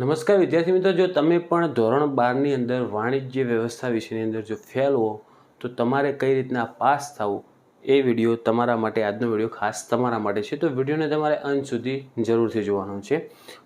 નમસ્કાર વિદ્યાર્થી મિત્રો, જો તમે પણ ધોરણ બારની અંદર વાણિજ્ય વ્યવસ્થા વિષયની અંદર જો ફેલ હો, તો તમારે કઈ રીતના પાસ થવું એ વીડિયો તમારા માટે, આજનો વીડિયો ખાસ તમારા માટે છે. તો વિડીયોને તમારે અંત સુધી જરૂરથી જોવાનો છે.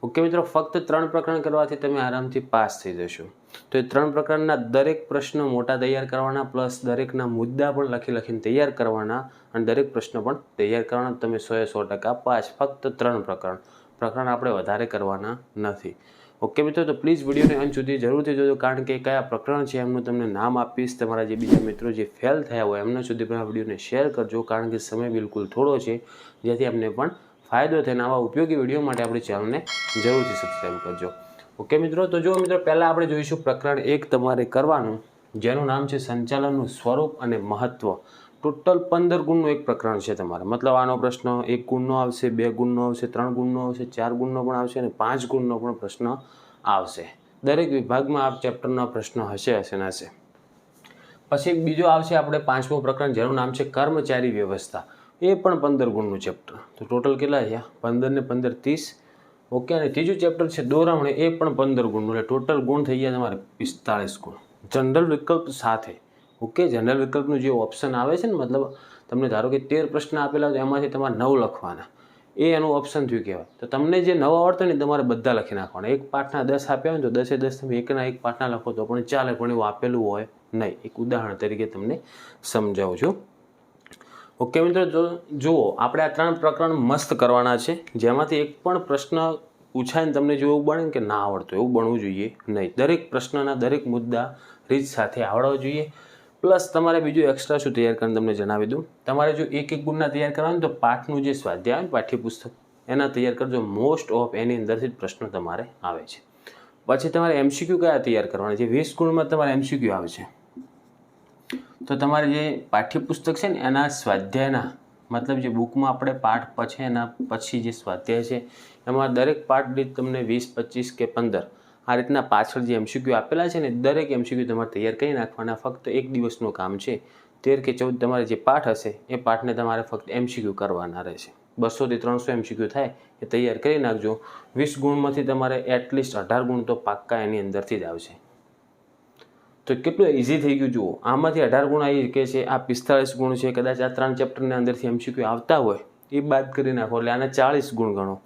ઓકે મિત્રો, ફક્ત ત્રણ પ્રકરણ કરવાથી તમે આરામથી પાસ થઈ જશો. તો એ ત્રણ પ્રકરણના દરેક પ્રશ્નો મોટા તૈયાર કરવાના, પ્લસ દરેકના મુદ્દા પણ લખી લખીને તૈયાર કરવાના અને દરેક પ્રશ્નો પણ તૈયાર કરવાના. તમે સો એ સો ટકા પાસ. ફક્ત ત્રણ પ્રકરણ. પ્રકરણ આપણે વધારે કરવાના નથી. ઓકે મિત્રો, તો પ્લીઝ વિડીયોને અંત સુધી જરૂરથી જોજો, કારણ કે કયા પ્રકરણ છે એમનું તમને નામ આપીશ, તમારા જે બીજા મિત્રો જે ફેલ થયા હોય એમના સુધી પણ આ વિડીયોને શેર કરજો, કારણ કે સમય બિલકુલ થોડો છે, જેથી અમને પણ ફાયદો થાય આવા ઉપયોગી વીડિયો માટે આપણી ચેનલને જરૂરથી સબસ્ક્રાઈબ કરજો. ઓકે મિત્રો, તો જો મિત્રો, પહેલાં આપણે જોઈશું પ્રકરણ એક તમારે કરવાનું, જેનું નામ છે સંચાલનનું સ્વરૂપ અને મહત્ત્વ ટોટલ પંદર ગુણનું એક પ્રકરણ છે તમારે. મતલબ આનો પ્રશ્ન એક ગુણનો આવશે, બે ગુણનો આવશે, ત્રણ ગુણનો આવશે, ચાર ગુણનો પણ આવશે અને પાંચ ગુણનો પણ પ્રશ્ન આવશે. દરેક વિભાગમાં આ ચેપ્ટરના પ્રશ્ન હશે હશે હશે. પછી બીજો આવશે આપણે પાંચમો પ્રકરણ, જેનું નામ છે કર્મચારી વ્યવસ્થા. એ પણ પંદર ગુણનું ચેપ્ટર. તો ટોટલ કેટલા થયા પંદર ને પંદર ત્રીસ. ઓકે, અને ત્રીજું ચેપ્ટર છે દોરામણી એ પણ પંદર ગુણનું. એટલે ટોટલ ગુણ થઈ ગયા તમારે પિસ્તાળીસ ગુણ. જનરલ વિકલ્પ સાથે. ઓકે જનરલ વિકલ્પનું જે ઓપ્શન આવે છે ને, મતલબ તમને ધારો કે તેર પ્રશ્ન આપેલા હોય, એમાંથી તમારે નવ લખવાના. એ એનું ઓપ્શન થયું કહેવાય. તો તમને જે નવ આવડતો ને તમારે બધા લખી નાખવાના. એક પાઠના દસ આપ્યા હોય તો દસે દસ તમે એકના એક પાઠના લખો તો પણ ચાલે, પણ એવું આપેલું હોય નહીં. એક ઉદાહરણ તરીકે તમને સમજાવું છું ઓકે, મિત્રો જો જુઓ, આપણે આ ત્રણ પ્રકરણ મસ્ત કરવાના છે. જેમાંથી એક પણ પ્રશ્ન પૂછાય ને, તમને જો એવું બને કે ના આવડતું, એવું બનવું જોઈએ નહીં. દરેક પ્રશ્નના દરેક મુદ્દા રીત સાથે આવડવા જોઈએ. પ્લસ તમારે બીજું એક્સ્ટ્રા શું તૈયાર કરીને તમને જણાવી દઉં. તમારે જો એક એક ગુણના તૈયાર કરવાનું તો પાઠનું જે સ્વાધ્યાય પાઠ્યપુસ્તક, એના તૈયાર કરજો. મોસ્ટ ઓફ એની અંદરથી જ પ્રશ્નો તમારે આવે છે. પછી તમારે એમસીક્યુ કયા તૈયાર કરવાના છે? વીસ ગુણમાં તમારે એમસીક્યુ આવે છે. તો તમારે જે પાઠ્યપુસ્તક છે ને, એના સ્વાધ્યાયના, મતલબ જે બુકમાં આપણે પાઠ પછી એના પછી જે સ્વાધ્યાય છે, એમાં દરેક પાઠ દીઠ તમને વીસ, પચીસ કે પંદર આ રીતના પાછળ જે એમસીક્યુ આપેલા છે ને, દરેક એમસીક્યુ તમારે તૈયાર કરી નાખવાના. ફક્ત એક દિવસનું કામ છે. તેર કે ચૌદ તમારે જે પાઠ હશે, એ પાઠને તમારે ફક્ત એમસીક્યુ કરવાના રહેશે. બસોથી ત્રણસો એમસીક્યુ થાય, એ તૈયાર કરી નાખજો. વીસ ગુણમાંથી તમારે એટલીસ્ટ અઢાર ગુણ તો પાક્કા એની અંદરથી જ આવશે. તો કેટલું ઇઝી થઈ ગયું જુઓ. આમાંથી અઢાર ગુણ આવી કે છે, આ પિસ્તાળીસ ગુણ છે, કદાચ આ ત્રણ ચેપ્ટરની અંદરથી એમસીક્યુ આવતા હોય, એ બાદ કરી નાખો. એટલે આના ચાળીસ ગુણ ગણો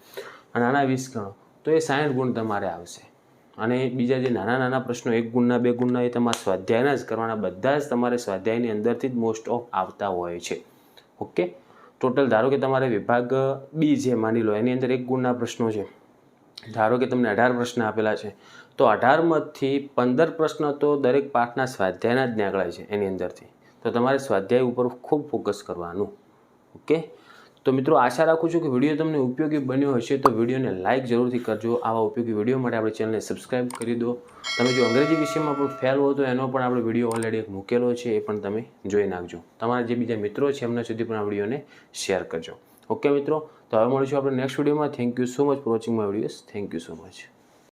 અને આના વીસ ગણો. તો એ સાઠ ગુણ તમારે આવશે. અને બીજા જે નાના નાના પ્રશ્નો, એક ગુણના બે ગુણના, એ તમારે સ્વાધ્યાયના જ કરવાના. બધા જ તમારે સ્વાધ્યાયની અંદરથી જ મોસ્ટ ઓફ આવતા હોય છે. ઓકે? ટોટલ ધારો કે તમારે વિભાગ બી જે માની લો, એની અંદર એક ગુણના પ્રશ્નો છે. ધારો કે તમને અઢાર પ્રશ્ન આપેલા છે. તો અઢારમાંથી પંદર પ્રશ્ન તો દરેક પાઠના સ્વાધ્યાયના જ નીકળાય છે એની અંદરથી. તો તમારે સ્વાધ્યાય ઉપર ખૂબ ફોકસ કરવાનું. ઓકે? તો મિત્રો આશા રાખું છું કે વીડિયો તમને ઉપયોગી બન્યો હશે, તો વિડીયોને લાઇક જરૂરથી કરજો. આવા ઉપયોગી વીડિયો માટે આપણે ચેનલને સબસ્ક્રાઈબ કરી દો. તમે જો અંગ્રેજી વિષયમાં પણ ફેલ હો તો એનો પણ આપણે વીડિયો ઓલરેડી એક મૂકેલો છે, એ પણ તમે જોઈ નાખજો. તમારા જે બીજા મિત્રો છે, એમના સુધી પણ આ વિડીયોને શેર કરજો. ઓકે મિત્રો, તો હવે મળીશું આપણે નેક્સ્ટ વિડીયોમાં. Thank you so much for watching my videos thank you so much